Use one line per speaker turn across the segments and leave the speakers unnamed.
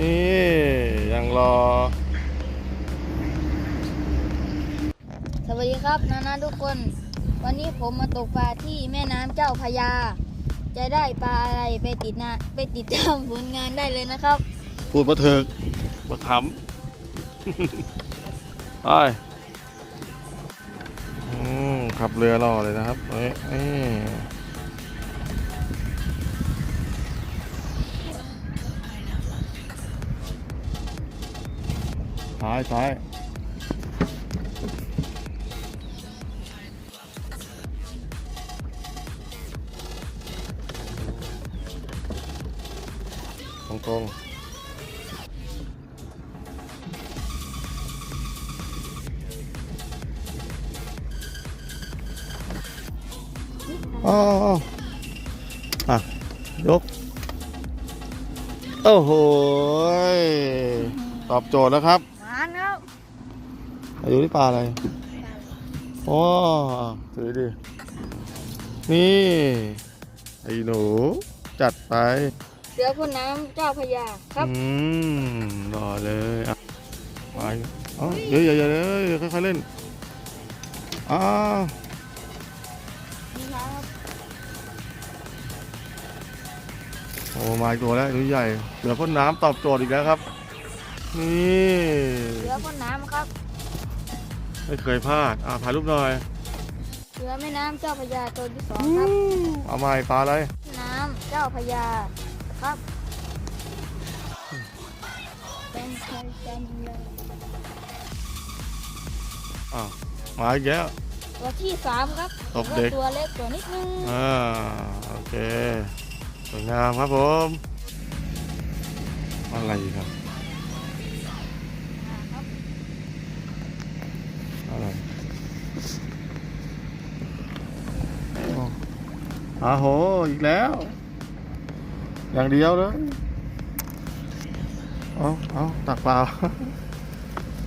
นี่ยังรอ
สวัสดีครับนานาทุกคน วันนี้ผมมาตกปลาที่แม่น้ำเจ้าพระยา จะได้ปลาอะไรไปติดนะไปติดตามผลงานได้เลยนะครับ
พูดมาเถิกมาขำ ไปอืมขับเรือรอเลยนะครับเอ้ย เอ้ยท้ายท้ายตรงตรงอ๋ออะ ยก โอ้โหยตอบโจทย์แล้วครับ อายุที่ปลาอะไร โอ้ถือดินี่ ไอ้หนู จัดไป
เสือพ่นน้ำเจ้าพระยาครับ
อืมรอเลยอะไปเอ๋อเดี๋ยวอย่าอย่าเลยค่อยๆเล่น อ้าว
นี่ครับ
โอ้มาอีกตัวแล้วตัวใหญ่เหลือพ่นน้ำตอบโจทย์อีกแล้วครับ นี่
เสือพ่นน้ำครับ
ไม่เคยพลาด อ่าถ่ายรูปหน่อย
เสือแม่น้ำเจ้าพระยาตัวที่สองครับ
เอาใหม่ปลาอะไร
แม่น้ำเจ้าพระยาครับ เป็นใครกันเลย
อ้าวมาอีกแล้ว
ตัวที่สามครับ
ตบเด็ก
ตัวเล็กตัวนิดนึง
อ่าโอเคสวยงามครับผม อะไรอีกครับ
อ่าครับ
อะไรโอ้อาโห อีกแล้ว อย่างเดียวเลยเอาเอาตักเปล่า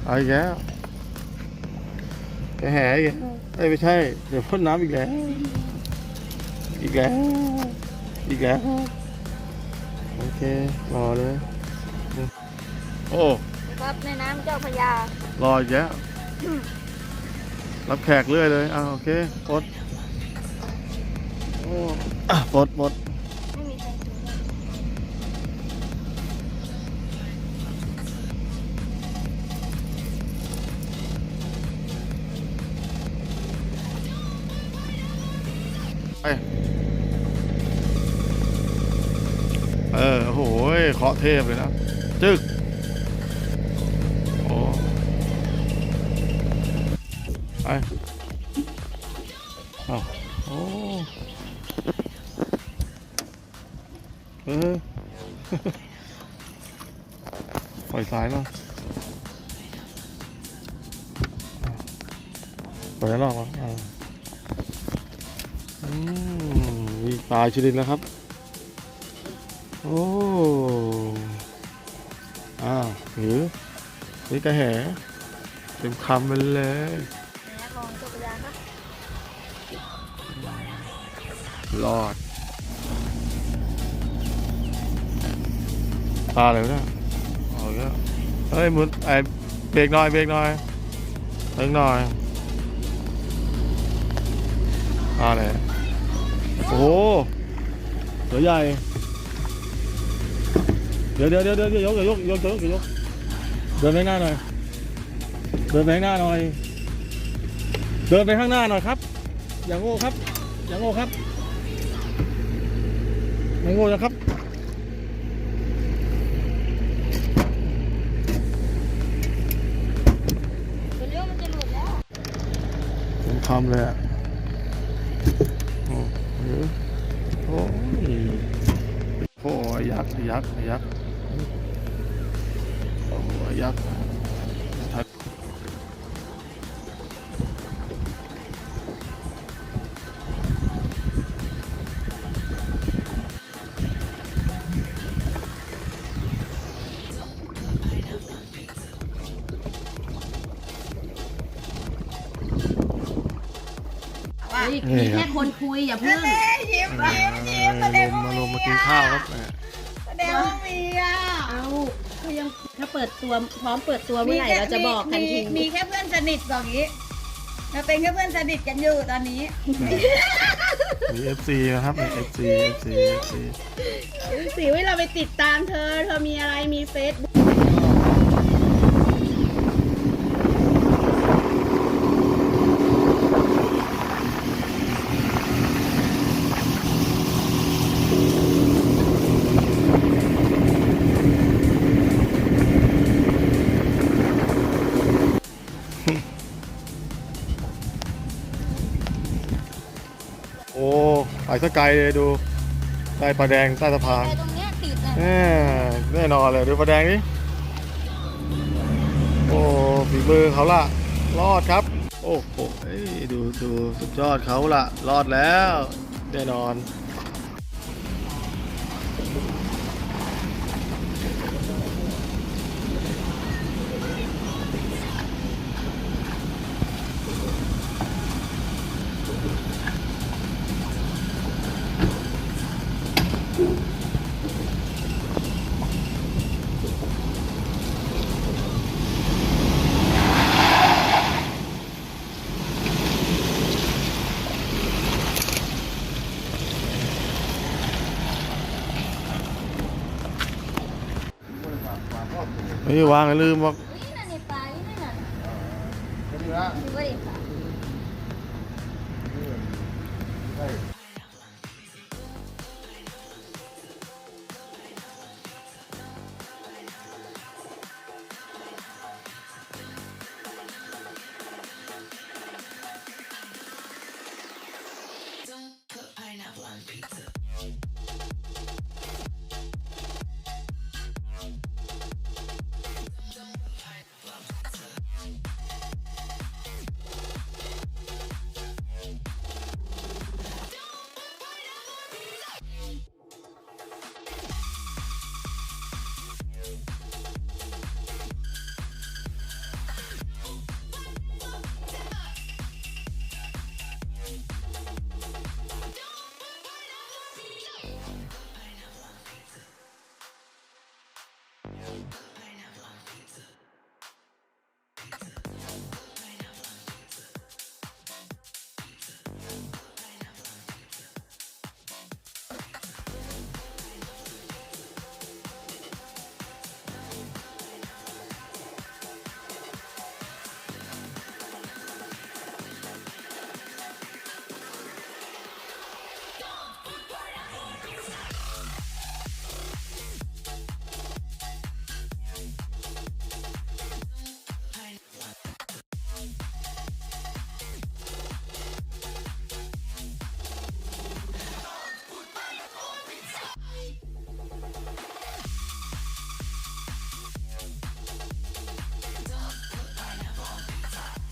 เอาอีกแล้วแกแห่อีกแล้วเอ้ยไม่ใช่ เดี๋ยวพ่นน้ำอีกแล้ว อีกแล้ว อีกแล้ว โอเครอเลย โอ้
ครับแม่น้ำเจ้าพระยาร
ออีกแล้ว รับแขกเรื่อยเลยอ่าโอเคปลดโอ้อะปลดปลด
ไป
เออโอ้โหเคาะเทพเลยนะ จึก ไปเอาโอ้เออปล่อยสายมาปล่อยแล้วหรอวะอ่าอืมมีปลาชนิดแล้วครับ โอ้อ้าวหือนี่กระแหเต็มคำไปเลย
ร
อดปลาอะไรวเนี่ยเอาอีกแล้วเฮ้ยมุนไอเบรกหน่อยเบรกหน่อยเบรกหน่อยปลาอะไรโอ้โหตัวใหญ่เดี๋ยวเดี๋ยวเดี๋ยวเดี๋ยวยกเดี๋ยวยกยกยกยกยกเดินไปข้างหน้าหน่อยเดินไปข้างหน้าหน่อย เดินไปข้างหน้าหน่อยครับ อย่างโง่ครับ อย่างโง่ครับ ไม่โง่นะครับ
เลี้ยวมันจะหลุดแล้ว
ผมทำเลยอะโอ้โหโอ้ยโอ้ยยักษ์ยักษ์ยักษ์โอ้ยยักษ์ นี่
มี
ค
แค่
รับ
คนคุยอย่าเพิ่ง
ยิ้มยิ้มยิ้มแสดงว่า
มาล
มี
งมากินข้าวครับ
แสดงว่ามีอะ
เอาก็ยังถ้าเปิดตัวพร้อมเปิดตัวเมื่อไหร่เราจะบอกทันที
มีมีแค่เพื่อนสนิทบอกงี้เราเป็นแค่เพื่อนสนิทกันอยู่ตอนนี้
มี FC นะครับมี FC FC FC
สิวิเราไปติดตามเธอ เธอมีอะไรมีเฟซบุ๊ก
ไปสกไกลเลยดูใต้ปลาแดงใต้สะพาน
แต่ตรงเนี้ยติดนะ
แน่แน่นอนเลยดูปลาแดงนี่โอ้ฝีมือเขาละรอดครับ โอ้โหเอ้ยดูดูสุดยอดเขาละรอดแล้ว แน่นอน ไม่วางลืมว่า
เ Love.